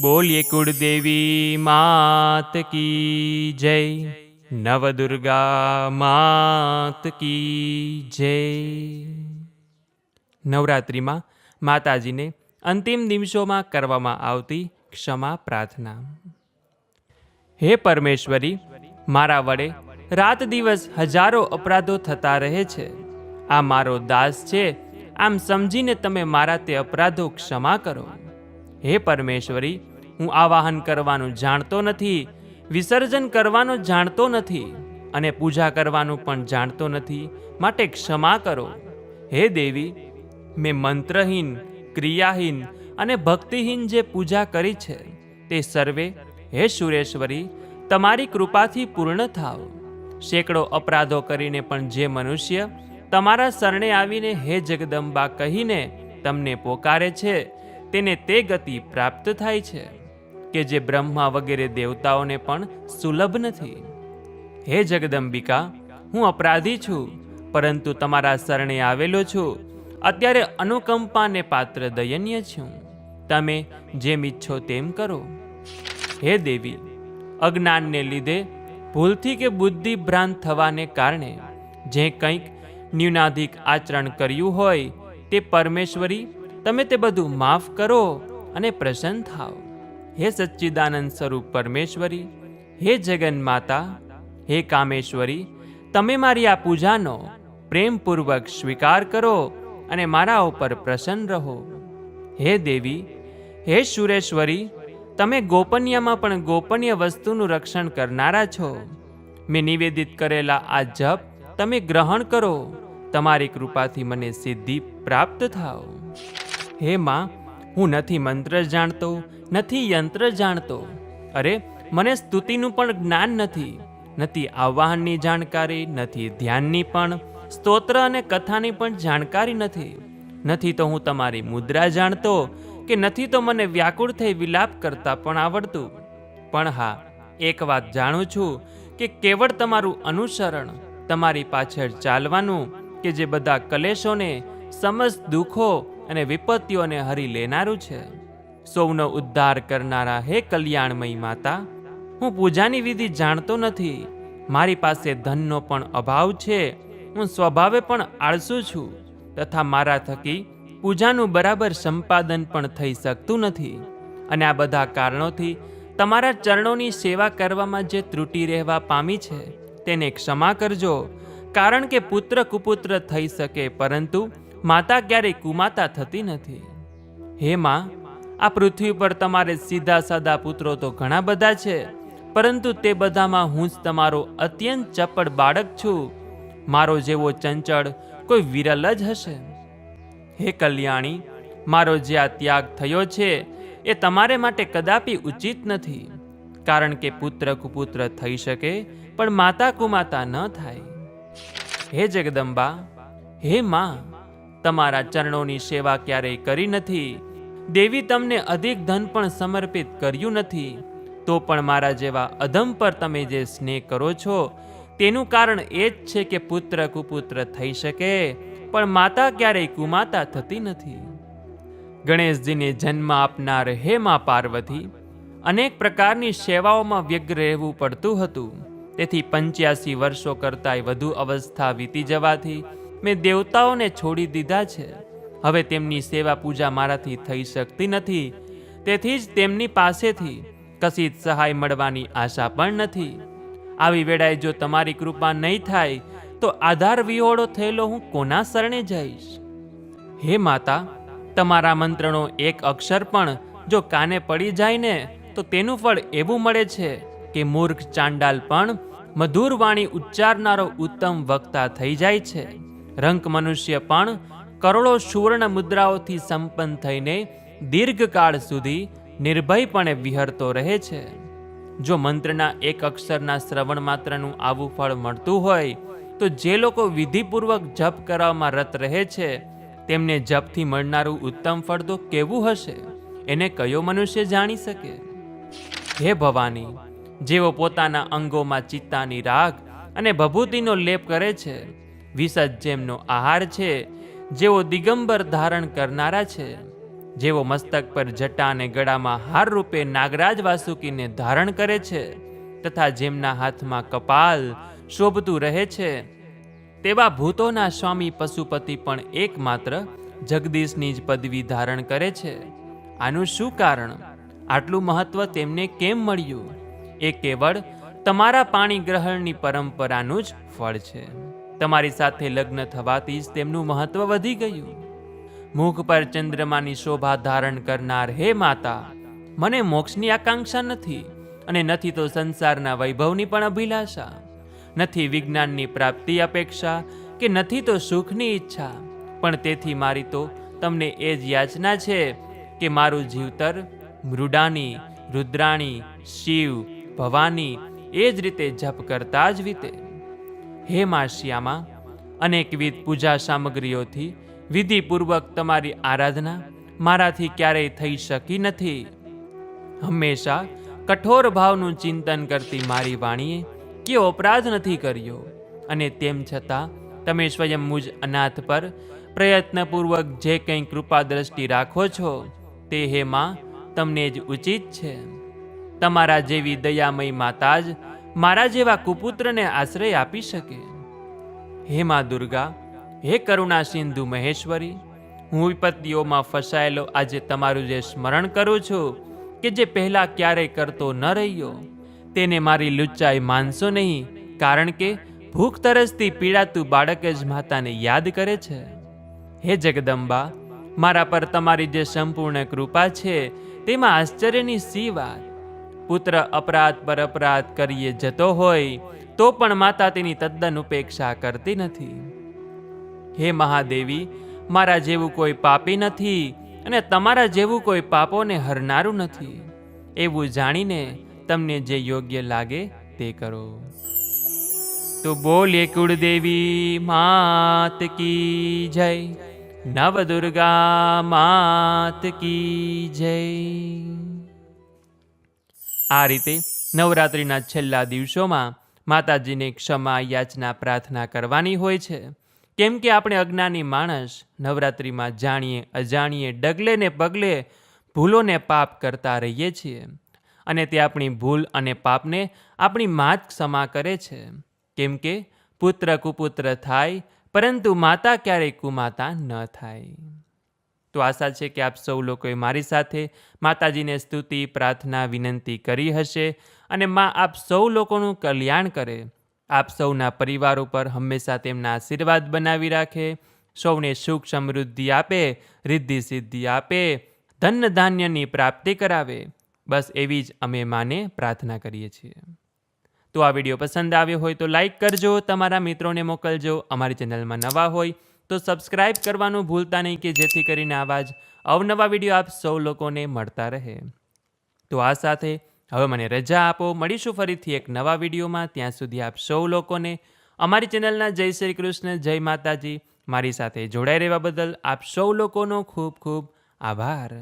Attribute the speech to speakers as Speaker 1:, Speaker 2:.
Speaker 1: બોલીએ કુળદેવી માત કી જય, નવદુર્ગા માત કી જય. નવરાત્રિમાં માતાજીને અંતિમ દિવસોમાં કરવામાં આવતી ક્ષમા પ્રાર્થના. હે પરમેશ્વરી, મારા વડે રાત દિવસ હજારો અપરાધો થતા રહે છે. આ મારો દાસ છે. આમ સમજીને તમે મારા તે અપરાધો ક્ષમા કરો. હે પરમેશ્વરી, હું આવાહન કરવાનું જાણતો નથી, વિસર્જન કરવાનું જાણતો નથી અને પૂજા કરવાનું પણ જાણતો નથી, માટે ક્ષમા કરો. હે દેવી, મેં મંત્રહીન, ક્રિયાહીન અને ભક્તિહીન જે પૂજા કરી છે, તે સર્વે, હે સુરેશ્વરી, તમારી કૃપાથી પૂર્ણ થાવ. સેંકડો અપરાધો કરીને પણ જે મનુષ્ય તમારા શરણે આવીને હે જગદંબા કહીને તમને પોકારે છે તેને તે ગતિ પ્રાપ્ત થાય છે કે જે બ્રહ્મા વગેરે દેવતાઓને પણ સુલભ નથી. હે જગદંબિકા, હું અપરાધી છું, પરંતુ તમારા શરણે આવેલો છું. અત્યારે અનુકંપાને પાત્ર દયનીય છું. તમે જેમ ઈચ્છો તેમ કરો. હે દેવી, અજ્ઞાનને લીધે ભૂલથી કે બુદ્ધિ ભ્રાંત થવાને કારણે જે કંઈક ન્યૂનાધિક આચરણ કર્યું હોય, તે પરમેશ્વરી તમે તે બધું માફ કરો અને પ્રસન્ન થાઓ. હે સચ્ચિદાનંદ સ્વરૂપ પરમેશ્વરી, હે જગન માતા હે કામેશ્વરી, તમે મારી આ પૂજાનો પ્રેમપૂર્વક સ્વીકાર કરો અને મારા ઉપર પ્રસન્ન રહો. હે દેવી, હે સુરેશ્વરી, તમે ગોપનીયમાં પણ ગોપનીય વસ્તુનું રક્ષણ કરનારા છો. મેં નિવેદિત કરેલા આ જપ તમે ગ્રહણ કરો. તમારી કૃપાથી મને સિદ્ધિ પ્રાપ્ત થાઓ. હે માં, હું નથી મંત્ર જાણતો, નથી યંત્ર જાણતો. અરે, મને સ્તુતિનું પણ જ્ઞાન નથી નથી આવાહનની જાણકારી, નથી ધ્યાનની પણ, સ્તોત્ર અને કથાની પણ જાણકારી નથી. નથી તો હું તમારી મુદ્રા જાણતો, કે નથી તો મને વ્યાકુળ થઈ વિલાપ કરતા પણ આવડતું. પણ હા, એક વાત જાણું છું, કે કેવળ તમારું અનુસરણ, તમારી પાછળ ચાલવાનું, કે જે બધા કલેશોને, સમસ્ત દુઃખો અને વિપત્તિઓને હરી લેનારું છે. સૌનો ઉદ્ધાર કરનારા હે કલ્યાણમય માતા, હું પૂજાની વિધિ જાણતો નથી. મારી પાસે ધનનો પણ અભાવ છે. હું સ્વભાવે પણ આળસુ છું. તથા મારા થકી પૂજાનું બરાબર સંપાદન પણ થઈ શકતું નથી. અને આ બધા કારણોથી તમારા ચરણોની સેવા કરવામાં જે ત્રુટિ રહેવા પામી છે, તેને ક્ષમા કરજો. કારણ કે પુત્ર કુપુત્ર થઈ શકે, પરંતુ માતા ક્યારેય કુમાતા થતી નથી. હે માં, આ પૃથ્વી પર તમારે સીધા સાદા પુત્રો તો ઘણા બધા છે, પરંતુ તે બધામાં હું જ તમારો અત્યંત ચપળ બાળક છું. મારો જેવો ચંચળ કોઈ વિરલ જ હશે. હે કલ્યાણી, મારો જે આ ત્યાગ થયો છે, એ તમારે માટે કદાપી ઉચિત નથી, કારણ કે પુત્ર કુપુત્ર થઈ શકે, પણ માતા કુમાતા ન થાય. હે જગદંબા, હે માં તમારા ચરણોની સેવા ક્યારેય કરી નથી. દેવી તમને અધિક ધન પણ સમર્પિત કર્યું નથી. તો પણ મારા જેવા અધમ પર તમે જે સ્નેહ કરો છો, તેનું કારણ એ જ છે કે પુત્ર કુપુત્ર થઈ શકે, પણ માતા ક્યારેય કુમાતા થતી નથી. ગણેશજીને જન્મ આપનાર હે મા પાર્વતી, અનેક પ્રકારની સેવાઓમાં વ્યગ્ર રહેવું પડતું હતું. તેથી પંચ્યાસી વર્ષો કરતાંય વધુ અવસ્થા વીતી જવાથી મેં દેવતાઓને છોડી દીધા છે. હવે તેમની સેવા પૂજા મારાથી થઈ શકતી નથી. તેથી જ તેમની પાસેથી કશી જ સહાય મળવાની આશા પણ નથી. આવી વેળાએ જો તમારી કૃપા નહીં થાય, તો આધાર વિહોળો થયેલો હું કોના શરણે જઈશ? હે માતા, તમારા મંત્રનો એક અક્ષર પણ જો કાને પડી જાય ને તો તેનું ફળ એવું મળે છે કે મૂર્ખ ચાંડાલ પણ મધુર વાણી ઉચ્ચારનારો ઉત્તમ વક્તા થઈ જાય છે. રંક મનુષ્ય પણ કરોડો સુવર્ણ મુદ્રાઓથી સંપન્ન થઈને દીર્ઘકાળ સુધી નિર્ભયપણે વિહરતો રહે છે. જો મંત્રના એક અક્ષરના શ્રવણ માત્રનું આવું ફળ મળતું હોય, તો જે લોકો વિધિપૂર્વક જપ કરવામાં રત રહે છે, તેમને જપથી મળનારું ઉત્તમ ફળ તો કેવું હશે? એને કયો મનુષ્ય જાણી શકે? હે ભવાની, જેઓ પોતાના અંગોમાં ચિત્તાની રાગ અને ભભૂતિનો લેપ કરે છે વિસજ જેમનો આહાર છે, જેઓ દિગંબર ધારણ કરનારા છે, જેઓ મસ્તક પર જટા અને ગળામાં હાર રૂપે નાગરાજ વાસુકીને ધારણ કરે છે, તથા જેમના હાથમાં કપાલ શોભતું રહે છે, તેવા ભૂતોના સ્વામી પશુપતિ પણ એકમાત્ર જગદીશની જ પદવી ધારણ કરે છે. આનું શું કારણ? આટલું મહત્વ તેમને કેમ મળ્યું? એ કેવળ તમારા પાણી ગ્રહણની પરંપરાનું જ ફળ છે. તમારી સાથે લગ્ન થવાથી જ તેમનું મહત્વ વધી ગયું. મુખ પર ચંદ્રમાની શોભા ધારણ કરનાર હે માતા, મને મોક્ષની આકાંક્ષા નથી અને નથી તો સંસારના વૈભવની પણ અભિલાષા, નથી વિજ્ઞાનની પ્રાપ્તિ અપેક્ષા કે નથી તો સુખની ઈચ્છા, પણ તેથી મારી તો તમને એ જ યાચના છે કે મારું જીવતર મૃડાની, રુદ્રાણી, શિવ, ભવાની એ જ રીતે જપ કરતા જ વીતે. હે માસિયામાં અનેકવિધ પૂજા સામગ્રીઓથી વિધિપૂર્વક તમારી આરાધના મારાથી ક્યારેય થઈ શકી નથી. હંમેશા કઠોર ભાવનું ચિંતન કરતી મારી વાણીએ કે અપરાધ નથી કર્યો? અને તેમ છતાં, તમે સ્વયં મુજ અનાથ પર પ્રયત્નપૂર્વક જે કંઈ કૃપા દ્રષ્ટિ રાખો છો, તે હે માં, તમને જ ઉચિત છે. તમારા જેવી દયામય માતા જ મારા જેવા કુપુત્રને આશ્રય આપી શકે. હે મા દુર્ગા, હે કરુણા સિંધુ મહેશ્વરી, હું વિપત્તિઓમાં ફસાયેલો આજે તમારું જે સ્મરણ કરું છું, કે જે પહેલાં ક્યારેય કરતો ન રહ્યો, તેને મારી લુચ્ચાઈ માનશો નહીં, કારણ કે ભૂખ તરસથી પીડાતું બાળક જ માતાને યાદ કરે છે. હે જગદંબા, મારા પર તમારી જે સંપૂર્ણ કૃપા છે, તેમાં આશ્ચર્યની સી વાત. પુત્ર અપરાધ પર અપરાધ કરીએ જતો હોય, તો પણ માતા તેની તદ્દન ઉપેક્ષા કરતી નથી. હે મહાદેવી, મારા જેવું કોઈ પાપી નથી અને તમારા જેવું કોઈ પાપોને હરનારું નથી. એવું જાણીને તમને જે યોગ્ય લાગે તે કરો. તો બોલે કુળદેવી, માત કી જય. નવ દુર્ગા માત કી જય. આ રીતે નવરાત્રિના છેલ્લા દિવસોમાં માતાજીને ક્ષમા યાચના પ્રાર્થના કરવાની હોય છે. કેમ કે આપણે અજ્ઞાની માણસ નવરાત્રિમાં જાણીએ, અજાણીએ, ડગલે ને પગલે ભૂલોને પાપ કરતા રહીએ છીએ. અને તે આપણી ભૂલ અને પાપને આપણી માત ક્ષમા કરે છે. કેમ કે પુત્ર કુપુત્ર થાય, પરંતુ માતા ક્યારેય કુમાતા ન થાય. તો આશા છે કે આપ સૌ લોકોએ મારી સાથે માતાજીને સ્તુતિ, પ્રાર્થના, વિનંતી કરી હશે અને માં આપ સૌ લોકોનું કલ્યાણ કરે. આપ સૌના પરિવાર ઉપર હંમેશા તેમના આશીર્વાદ બનાવી રાખે. સૌને સુખ સમૃદ્ધિ આપે, રિદ્ધિ સિદ્ધિ આપે, ધન ધાન્યની પ્રાપ્તિ કરાવે. બસ એવી જ અમે માને પ્રાર્થના કરીએ છીએ. તો આ વીડિયો પસંદ આવ્યો હોય તો લાઈક કરજો, તમારા મિત્રોને મોકલજો, અમારી ચેનલમાં નવા હોય તો સબસ્ક્રાઇબ કરવાનું ભૂલતા નહીં કે જેથી કરીને આવા જ અવનવા વીડિયો આપ સૌ લોકોને મળતા રહે. તો આ સાથે હવે મને રજા આપો. મળીશું ફરીથી એક નવા વિડીયોમાં. ત્યાં સુધી આપ સૌ લોકોને અમારી ચેનલના જય શ્રી કૃષ્ણ, જય માતાજી. મારી સાથે જોડાઈ રહેવા બદલ આપ સૌ લોકોનો ખૂબ ખૂબ આભાર.